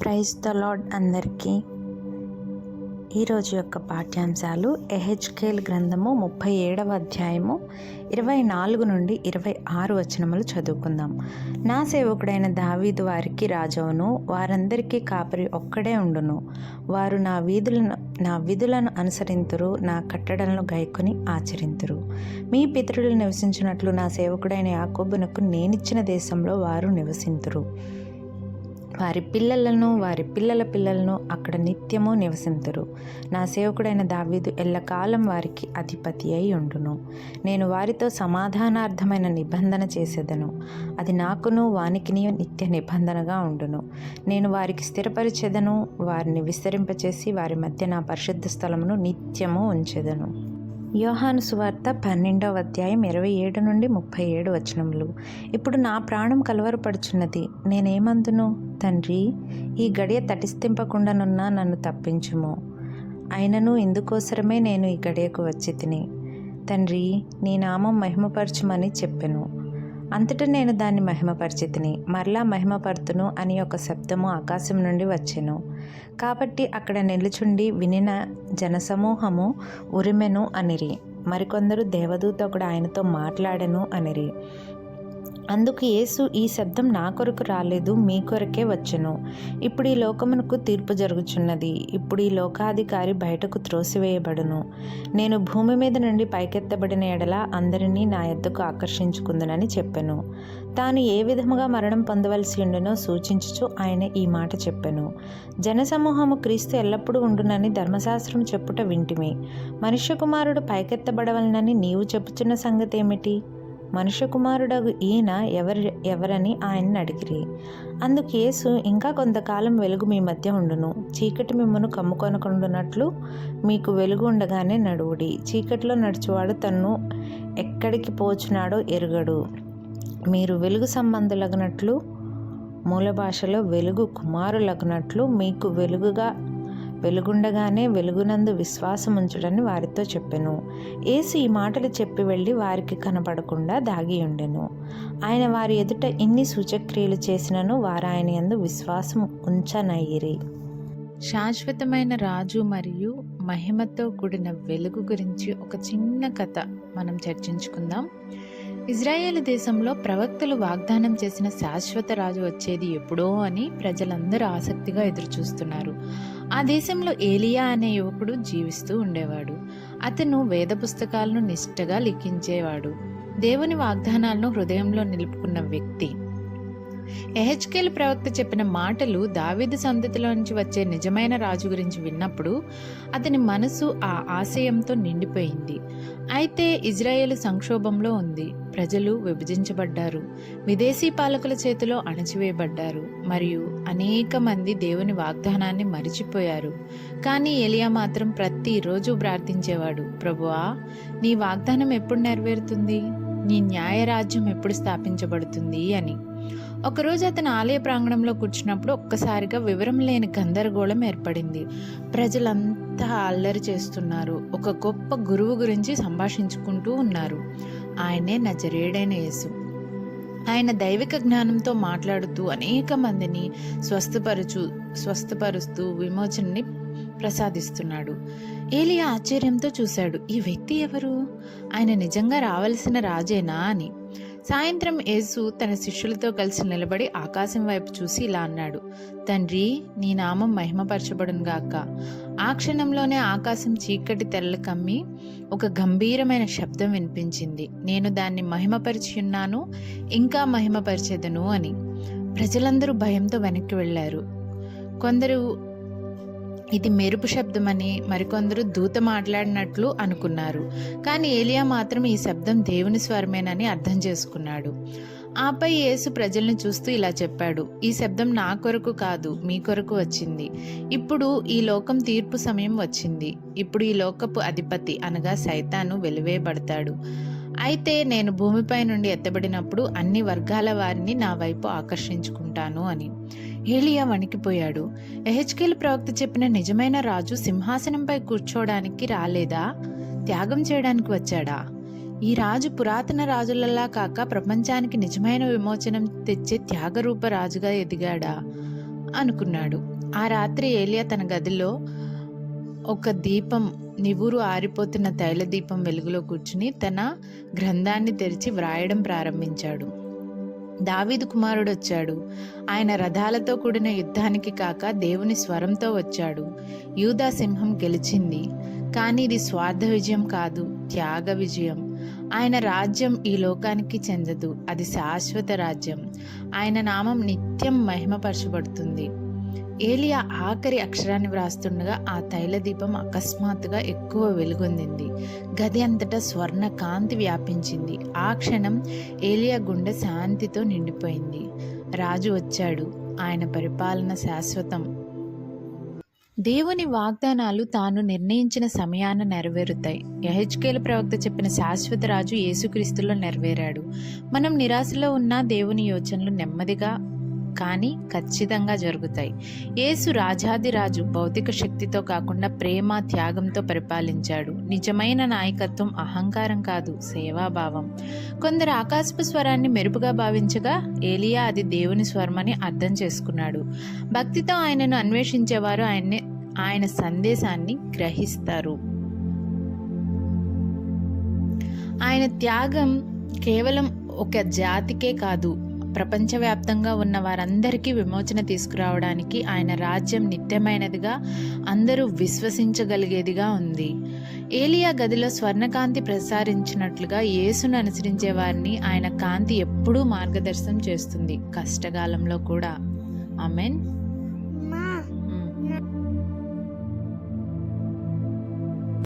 Praise the lord అందరికీ. ఈరోజు యొక్క పాఠ్యాంశాలు ఎహెచ్కేల్ గ్రంథము ముప్పై ఏడవ అధ్యాయము ఇరవై నాలుగు నుండి ఇరవై ఆరు వచనములు చదువుకుందాం. నా సేవకుడైన దావీదు వారికి రాజవును వారందరికీ కాపరి ఒక్కడే ఉండును. వారు నా వీధులను నా విధులను అనుసరింతురు నా కట్టడలను గైకొని ఆచరింతురు. మీ పితరులు నివసించినట్లు నా సేవకుడైన యాకోబునకు నేనిచ్చిన దేశంలో వారు నివసింతురు. వారి పిల్లలను వారి పిల్లల పిల్లలను అక్కడ నిత్యము నివసింతురు. నా సేవకుడైన దావీదు ఎల్లకాలం వారికి అధిపతి అయి ఉండును. నేను వారితో సమాధానార్థమైన నిబంధన చేసేదను. అది నాకును వానికిని నిత్య నిబంధనగా ఉండును. నేను వారికి స్థిరపరిచేదను వారిని విస్తరింపచేసి వారి మధ్య నా పరిశుద్ధ స్థలమును నిత్యము ఉంచెదను. యోహాను సువార్త పన్నెండవ అధ్యాయం ఇరవై ఏడు నుండి ముప్పై ఏడు వచనములు. ఇప్పుడు నా ప్రాణం కలవరపడుచున్నది నేనేమందును? తండ్రి ఈ గడియ తటిస్తింపకుండానున్నా నన్ను తప్పించుము. అయినను ఇందుకోసరమే నేను ఈ గడియకు వచ్చి తిని. తండ్రి నీ నామం మహిమపరచుమని చెప్పెను. అంతటా నేను దాన్ని మహిమపరిచితిని. మరలా మహిమపరుతును అని ఒక శబ్దము ఆకాశం నుండి వచ్చెను. కాబట్టి అక్కడ నిలుచుండి వినిన జనసమూహము ఉరిమెను అనిరి. మరికొందరు దేవదూత ఒకడు ఆయనతో మాట్లాడెను అనిరి. అందుకు యేసు ఈ శబ్దం నా కొరకు రాలేదు మీ కొరకే వచ్చను. ఇప్పుడు ఈ లోకమునకు తీర్పు జరుగుచున్నది. ఇప్పుడు ఈ లోకాధికారి బయటకు త్రోసివేయబడును. నేను భూమి మీద నుండి పైకెత్తబడిన ఎడల అందరినీ నా ఎద్దకు ఆకర్షించుకుందునని చెప్పెను. తాను ఏ విధముగా మరణం పొందవలసి ఉండునో సూచించుచు ఆయన ఈ మాట చెప్పెను. జనసమూహము క్రీస్తు ఎల్లప్పుడూ ఉండునని ధర్మశాస్త్రం చెప్పుట వింటిమి. మనుష్య కుమారుడు పైకెత్తబడవలనని నీవు చెప్పుచున్న సంగతి ఏమిటి మనుష్య కుమారుడగు ఈయన ఎవరి ఎవరని ఆయన్ని అడిగిరి. అందుకు యేసు ఇంకా కొంతకాలం వెలుగు మీ మధ్య ఉండును. చీకటి మిమ్మను కమ్ముకొనకుండునట్లు మీకు వెలుగు ఉండగానే నడువుడి. చీకటిలో నడిచేవాడు తన్ను ఎక్కడికి పోచున్నాడో ఎరుగడు. మీరు వెలుగు సంబంధులగినట్లు మూల భాషలో వెలుగు కుమారులగినట్లు మీకు వెలుగుగా వెలుగుండగానే వెలుగునందు విశ్వాసం ఉంచుడని వారితో చెప్పెను. ఏసు ఈ మాటలు చెప్పి వెళ్ళి వారికి కనపడకుండా దాగి ఉండెను. ఆయన వారి ఎదుట ఎన్ని సూచక్రియలు చేసినను వారు ఆయన యందు విశ్వాసం ఉంచనయ్యిరి శాశ్వతమైన రాజు మరియు మహిమతో కూడిన వెలుగు గురించి ఒక చిన్న కథ మనం చర్చించుకుందాం. ఇజ్రాయేల్ దేశంలో ప్రవక్తలు వాగ్దానం చేసిన శాశ్వత రాజు వచ్చేది ఎప్పుడో అని ప్రజలందరూ ఆసక్తిగా ఎదురుచూస్తున్నారు. ఆ దేశంలో ఏలియా అనే యువకుడు జీవిస్తూ ఉండేవాడు. అతను వేద పుస్తకాలను నిష్ఠగా లిఖించేవాడు. దేవుని వాగ్దానాలను హృదయంలో నిలుపుకున్న వ్యక్తి. ఎహెచ్కేల్ ప్రవక్త చెప్పిన మాటలు దావిదు సంతతిలో నుంచి వచ్చే నిజమైన రాజు గురించి విన్నప్పుడు అతని మనసు ఆ ఆశయంతో నిండిపోయింది. అయితే ఇజ్రాయేల్ సంక్షోభంలో ఉంది. ప్రజలు విభజించబడ్డారు. విదేశీ పాలకుల చేతిలో అణచివేయబడ్డారు. మరియు అనేక మంది దేవుని వాగ్దానాన్ని మరిచిపోయారు. కానీ ఎలియా మాత్రం ప్రతిరోజు ప్రార్థించేవాడు ప్రభువా నీ వాగ్దానం ఎప్పుడు నెరవేరుతుంది? నీ న్యాయరాజ్యం ఎప్పుడు స్థాపించబడుతుంది అని. ఒకరోజు అతను ఆలయ ప్రాంగణంలో కూర్చున్నప్పుడు ఒక్కసారిగా వివరం లేని గందరగోళం ఏర్పడింది. ప్రజలంతా అల్లరి చేస్తున్నారు. ఒక గొప్ప గురువు గురించి సంభాషించుకుంటూ ఉన్నారు. ఆయనే నజరేడైన యేసు. ఆయన దైవిక జ్ఞానంతో మాట్లాడుతూ అనేక మందిని స్వస్థపరుచు స్వస్థపరుస్తూ విమోచనని ప్రసాదిస్తున్నాడు. ఏలియా ఆశ్చర్యంతో చూశాడు ఈ వ్యక్తి ఎవరు? ఆయన నిజంగా రావలసిన రాజేనా? అని. సాయంత్రం యేసు తన శిష్యులతో కలిసి నిలబడి ఆకాశం వైపు చూసి ఇలా అన్నాడు తండ్రి నీ నామం మహిమపరచబడునుగాక ఆ క్షణంలోనే ఆకాశం చీకటి తెరలు కమ్మి ఒక గంభీరమైన శబ్దం వినిపించింది. నేను దాన్ని మహిమపరిచి ఉన్నాను ఇంకా మహిమపరిచేదను అని. ప్రజలందరూ భయంతో వెనక్కి వెళ్ళారు. కొందరు ఇది మెరుపు శబ్దమని మరికొందరు దూత మాట్లాడినట్లు అనుకున్నారు. కానీ ఏలియా మాత్రం ఈ శబ్దం దేవుని స్వరమేనని అర్థం చేసుకున్నాడు. ఆపై యేసు ప్రజల్ని చూస్తూ ఇలా చెప్పాడు ఈ శబ్దం నా కొరకు కాదు మీ కొరకు వచ్చింది. ఇప్పుడు ఈ లోకం తీర్పు సమయం వచ్చింది. ఇప్పుడు ఈ లోకపు అధిపతి అనగా సైతాను వెలివేయబడతాడు. అయితే నేను భూమిపై నుండి ఎత్తబడినప్పుడు అన్ని వర్గాల వారిని నా వైపు ఆకర్షించుకుంటాను అని. ఏలియా వణికిపోయాడు. ఎహెచ్కేల్ ప్రవక్త చెప్పిన నిజమైన రాజు సింహాసనంపై కూర్చోవడానికి రాలేదా? త్యాగం చేయడానికి వచ్చాడా? ఈ రాజు పురాతన రాజులలా కాక ప్రపంచానికి నిజమైన విమోచనం తెచ్చే త్యాగరూప రాజుగా ఎదిగాడా? అనుకున్నాడు. ఆ రాత్రి ఏలియా తన గదిలో ఒక దీపం నివురు ఆరిపోతున్న తైల దీపం వెలుగులో కూర్చుని తన గ్రంథాన్ని తెరిచి వ్రాయడం ప్రారంభించాడు. దావీదు కుమారుడు వచ్చాడు ఆయన రథాలతో కూడిన యుద్ధానికి కాక దేవుని స్వరంతో వచ్చాడు. యూదా సింహం గెలిచింది. కానీ ఇది స్వార్థ విజయం కాదు త్యాగ విజయం. ఆయన రాజ్యం ఈ లోకానికి చెందదు. అది శాశ్వత రాజ్యం. ఆయన నామం నిత్యం మహిమపరచబడుతుంది. ఏలియా ఆఖరి అక్షరాన్ని వ్రాస్తుండగా ఆ తైలదీపం అకస్మాత్తుగా ఎక్కువ వెలుగొందింది. గది అంతటా స్వర్ణ కాంతి వ్యాపించింది. ఆ క్షణం ఏలియా గుండె శాంతితో నిండిపోయింది. రాజు వచ్చాడు. ఆయన పరిపాలన శాశ్వతం. దేవుని వాగ్దానాలు తాను నిర్ణయించిన సమయాన నెరవేరుతాయి. యహెచ్కేల ప్రవక్త చెప్పిన శాశ్వత రాజు యేసుక్రీస్తులో నెరవేరాడు. మనం నిరాశలో ఉన్న దేవుని యోచనలు నెమ్మదిగా కానీ ఖచ్చితంగా జరుగుతాయి. యేసు రాజాదిరాజు భౌతిక శక్తితో కాకుండా ప్రేమ త్యాగంతో పరిపాలించాడు. నిజమైన నాయకత్వం అహంకారం కాదు సేవాభావం. కొందరు ఆకాశపు స్వరాన్ని మెరుపుగా భావించగా ఏలియా అది దేవుని స్వరమని అర్థం చేసుకున్నాడు. భక్తితో ఆయనను అన్వేషించేవారు ఆయన్ని ఆయన సందేశాన్ని గ్రహిస్తారు. ఆయన త్యాగం కేవలం ఒక జాతికే కాదు ప్రపంచవ్యాప్తంగా ఉన్న వారందరికీ విమోచన తీసుకురావడానికి ఆయన రాజ్యం నిత్యమైనదిగా అందరూ విశ్వసించగలిగేదిగా ఉంది. ఏలియా గదిలో స్వర్ణకాంతి ప్రసారించినట్లుగా యేసును అనుసరించే వారిని ఆయన కాంతి ఎప్పుడూ మార్గదర్శనం చేస్తుంది కష్టకాలంలో కూడా. ఆమెన్.